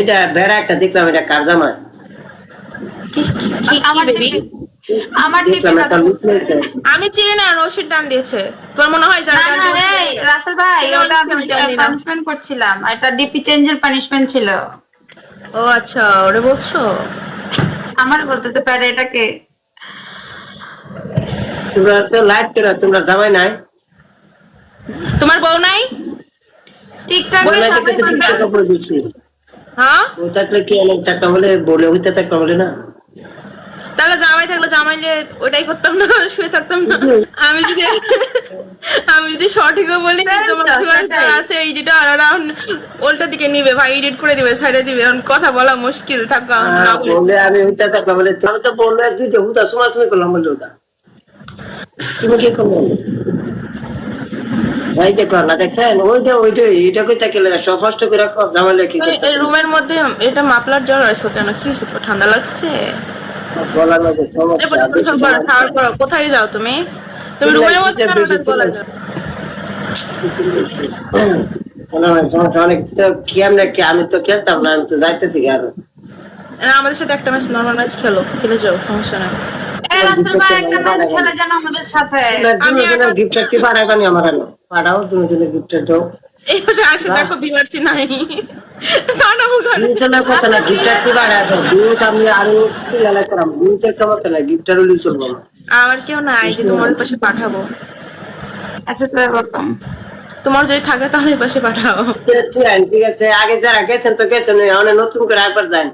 এটা বেড়া একটা দেখলাম এটা কার জামা? আমার আমি চিনি না রশিদ দিয়েছে। তোমার মনে হয় রাসেল ভাই ওটা আমি পানিশমেন্ট করছিলাম। এটা ডিপি চেঞ্জের পানিশমেন্ট ছিল। ও আচ্ছা ওরে বলছো? আমার বলতে তো পারে এটাকে। তোমরা তো লাইট করো তোমরা জামাই নাই। তোমার বউ নাই? টিকটকে হ্যাঁ? ও থাকলে কি অনেক বলে? বলে না? তাহলে জামাই থাকলে জামাইলে ওটাই করতাম না শুয়ে থাকতাম না। আমি যদি আমি যদি সঠিকও বলি তোমার আছে উল্টা দিকে নিবে ভাই এডিট করে দিবে ছেড়ে দিবে এখন কথা বলা মুশকিল থাকা বলে। বলে আমি থাকলাম বলে আমি তো বললে তুই তো হুদা সুমাসুমি করলাম বলে তুমি কি করব দেখো না দেখছেন? ওইটা ওইটা এইটা কই তাকে করে রাখো জামাইলে কি এই রুমের মধ্যে এটা মাপলার জ্বর আছে কেন কি তোমার ঠান্ডা লাগছে? বলা লাগে সমস্যা কোথায় যাও তুমি? তুমি রুমের মধ্যে গলা সমস্যা অনেক তো কি আমি তো খেলতাম না আমি তো যাইতেছি আরও। আমাদের সাথে একটা ম্যাচ নর্মাল ম্যাচ খেলো খেলে যাও সমস্যা নাই। কি আমার কেন পাঠাও তুমি জনের গিফট দাও। এই পাশে আসে দেখো বিমার্সি নাই। পাঠাবো কেন? দুই কথা না গিফট কি পাঠাই দাও? দুই আমি আরও লালাই করাম দুই সমস্যা না গিফটার হলে চলবো না। আমার কেউ নাই যে তোমার পাশে পাঠাবো। বলতাম। তোমার যদি থাকে তাহলে পাশে পাঠাও। ঠিক আছে ঠিক আছে আগে যারা গেছেন তো গেছেন অনেক নতুন করে একবার যান।